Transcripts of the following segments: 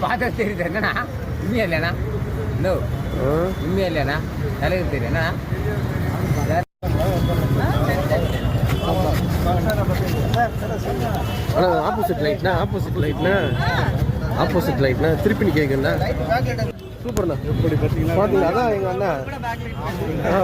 பார்த்தா தெரியுது. என்னண்ணா? உண்மையா இல்லைண்ணா நோ உண்மையா இல்லைண்ணா தலைவர் தெரியும் என்னண்ணா? ஆனால் ஆப்போசிட் லைட்னா ஆப்போசிட் லைட்னா ஆப்போசிட் லைட்னா திருப்பி நீ கேட்குறா சூப்பர்ண்ணா. எப்படி பார்த்தீங்களா அதான் எங்கள் அண்ணா. ஆ.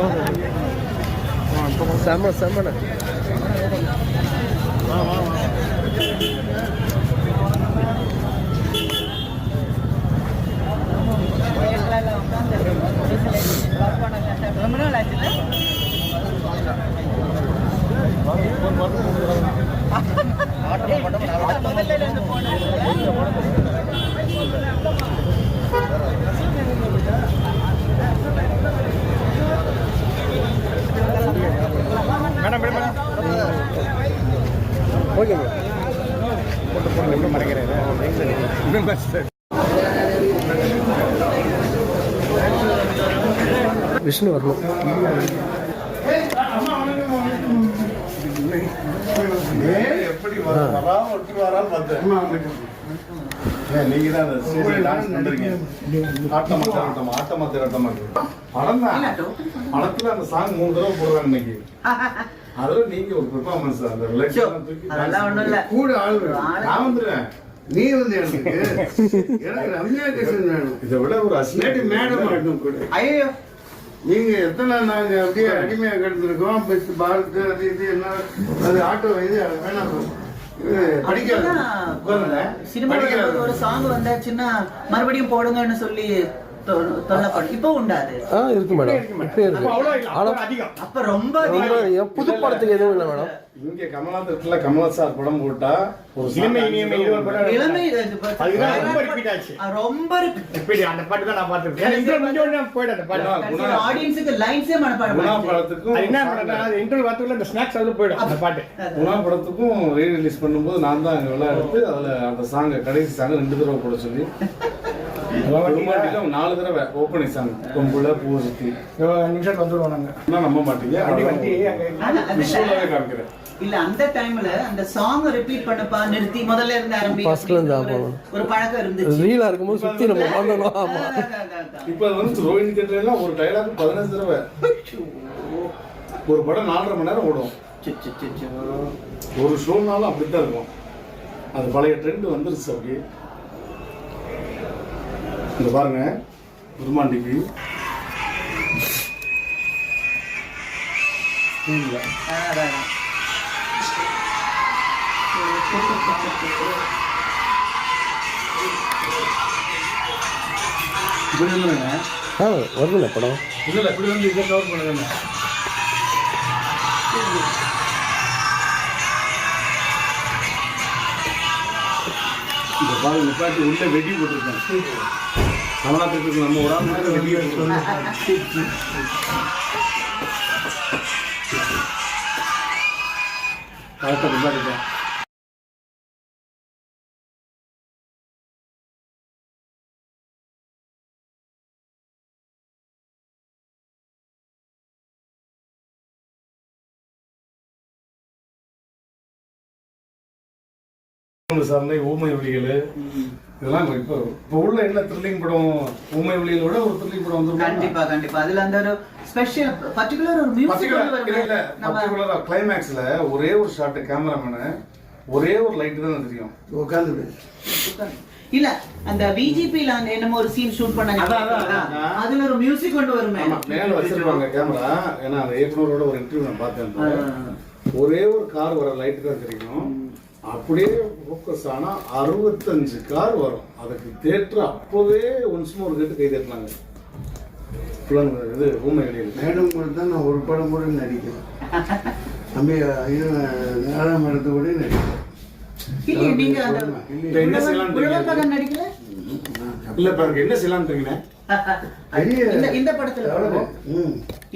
செம செமண்ணா ஓகே விஷ்ணு வரணும் எப்படி வர- வராம விட்டு வரான்னு பார்த்தேன். ஏன் நீங்க தான் dance பண்றீங்க. ஆட்டமா திரட்டமா, ஆட்டமா திரட்டமா. படம் தான். படத்துல அந்த song மூணு தடவை போடுறாங்க இன்னைக்கு. நீங்க ஒரு performance, அந்த கூட ஆள். நான் வந்துடுவேன். நீ வந்து எனக்கு எனக்கு ரம்யா கிருஷ்ணன் வேணும் இதை விட ஒரு இல்லாட்டி அசிலேட் மேடம் கூட ஐயோ நீங்க எத்தனை நாங்க அப்படியே அடிமையா கிடந்திருக்கோம் பஸ் பாரத் அது இது என்ன அது ஆட்டோ இது வேணாம் படிக்காது. ஒரு சாங் வந்தாச்சுன்னா மறுபடியும் போடுங்கன்னு சொல்லி ஆ இருக்கு மேடம் இப்போ இருக்கு ஆனால் அப்ப ரொம்ப புது படத்துக்கு எதுவும் இல்லை மேடம் இங்க கமலாத்திரத்துல கமலா சார் படம் போட்டா ஒரு இனிமே, இது ஒரு படம். இளமை அதுதான் ரொம்ப repeat ஆச்சு. ரொம்ப எப்படி அந்த பாட்டு தான் நான் பார்த்திருக்கேன். intro முடிஞ்ச அந்த பாட்டு. ஆடியன்ஸுக்கு லைன்ஸே மனப்பாடம் குணா. படத்துக்கும் அது என்ன பண்ணா, அது intro வரத்துக்குள்ள இந்த snacks அதுல போயிடும் அந்த பாட்டு. குணா படத்துக்கும் ரீ ரிலீஸ் பண்ணும்போது நான் தான் அங்கே விளையாட எடுத்து அதில் அந்த சாங்கை கடைசி சாங்கை ரெண்டு தடவை போட சொல்லி நாலு தடவை ஓப்பனிங் சாங் கொம்புல பூ சுத்தி நிமிஷத்துல நாங்க. என்ன நம்ப மாட்டீங்க. காமிக்கிறேன். இல்ல அந்த டைம்ல அந்த சாங் ரிப்பீட் பண்ணப்பா நிறுத்தி முதல்ல இருந்து ஆரம்பி இருந்து ஒரு- ஆமா. பழக்கம் இருந்துச்சு. ரீலாக இருக்கும்போது சுற்றி நம்ம பண்ணணும் அதான். இப்போ வந்து ஒரு தடவை. ஒரு படம் நாலரை மணி நேரம் ஓடும். சி, சி, சி, சி. ஒரு ஷோனாலும் அப்படித்தான் இருக்கும். அது பழைய ட்ரெண்ட் வந்துருச்சு அப்படியே இந்த பாருங்க. அதான், அதான். இப்படி வந்துருங்க. ஆ வருதுண்ணே படம். இல்ல இல்ல இப்படி வந்து இதை கவர் பண்ணுங்க. இந்த பால் நிப்பாட்டி உள்ள வெடி போட்டிருக்கேன். கமலாத்திற்கு நம்ம ஒரு ஆள் போட்டிருக்கோம் கரெக்டாக சார்ந்த ஊமை ஒளிகள் இதெல்லாம் இப்போ இப்போ உள்ள என்ன த்ரில்லிங் படம் ஊமை ஒளிகளோட ஒரு த்ரில்லிங் படம் வந்துருக்கும் கண்டிப்பா கண்டிப்பா. அதுல அந்த ஒரு ஸ்பெஷல் பர்டிகுலர் ஒரு மியூசிக் நம்ம பர்டிகுலரா கிளைமேக்ஸ்ல ஒரே ஒரு ஷாட் கேமராமேனு ஒரே ஒரு லைட் தான் தெரியும். உட்காந்து இல்ல அந்த பிஜிபில அந்த என்னமோ ஒரு சீன் ஷூட் பண்ணாங்க. அதுல ஒரு மியூசிக் கொண்டு வருமே. மேல வச்சிருப்பாங்க கேமரா ஏன்னா அந்த இயக்குனரோட ஒரு இன்டர்வியூ நான் பார்த்தேன். ஒரே ஒரு கார் வர லைட் தான் தெரியும். அப்படியே ஃபோக்கஸ் ஆனா அறுபத்தஞ்சு கார் வரும். அதுக்கு தேட்டர் அப்போவே ஒன்ஸ் மோர் கேட்டு கை தட்டினாங்க. புலன் இது ஊமை வெளியில் மேடம் கூட தான் நான் ஒரு படம் கூட நடிக்கிறேன் தம்பி இது நாலாம் இடத்து கூட நடிக்கிறேன் என்ன அரிய இந்த இந்த படத்துல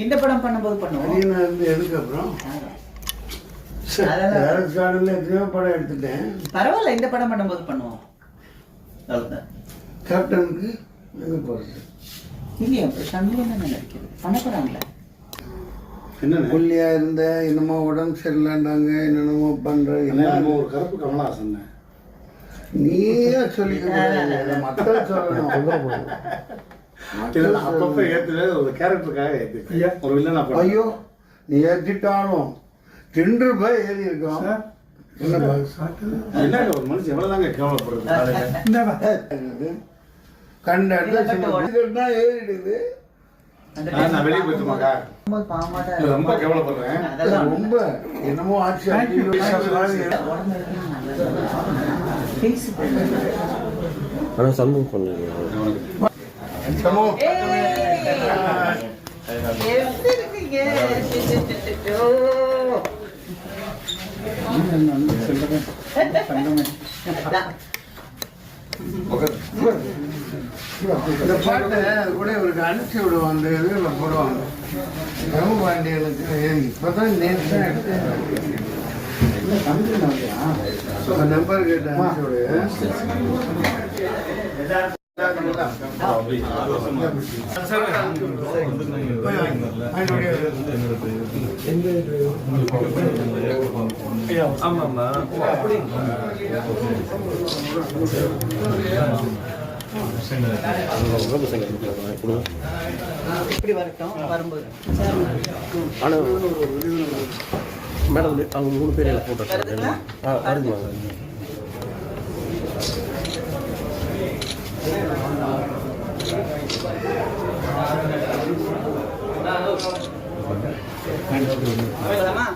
இந்த படம் பண்ணும்போது பண்ணுவோம். அரியனா இருந்து எதுக்கு அப்புறம் அதெல்லாம் எத்தனையோ படம் எடுத்துட்டேன். பரவாயில்ல இந்த படம் பண்ணும்போது பண்ணுவோம். அவ்வளவுதான். கேப்டனுக்கு எங்க போறது? இல்லையா சண்முகம் தானே நடிக்கிறது? பண்ண போறாங்களே என்னன்னு ஒல்லியா இருந்த என்னமோ உடம்பு சரியில்லைண்டாங்க என்னென்னமோ பண்ற என்ன? நம்ம ஒரு கருப்பு கமலஹாசன். நீயே சொல்லிக்க மக்கள் சொல்லணும். அப்பப்ப ஏத்துறது ஒரு கேரக்டருக்காக ஏத்து ஒரு வில்லனா படம் ஐயோ நீ ஏற்றிட்டாலும் ரெண்டு ரூபாய் ஏறி இருக்கோம். என்ன ஒரு மனுஷன் எவ்வளவுதாங்க கேவலப்படுறது? கண்ட இடத்துல ஏறிடுது. நான் வெளியே போயிட்டுமாக்கா ரொம்ப கேவலப்படுறேன். ரொம்ப என்னமோ ஆட்சி ஐயோ, உடம்பு இருக்கு. நல்லது. பேசு. ஆனால் சண்முகம் பண்ணுங்க சமோ எப்படி இருக்கீங்க? இந்த பாட்டை கூட இவருக்கு அனுப்பிச்சு விடுவோம் அந்த இதில் போடுவாங்க ரகு பாண்டியனுக்கு இப்போதான் நேற்று தான் எடுத்தேன் நம்பர் கேட்டு அனுப்பிச்சு இப்படி வரும்போது. ஆனால் மேடம் அவங்க மூணு பேர் எனக்கு போட்டோ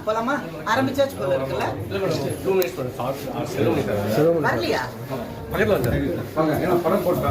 போலாமா? ஆரம்பிச்சாச்சு போல இருக்குல்ல? வரலையா? படம் போட்டா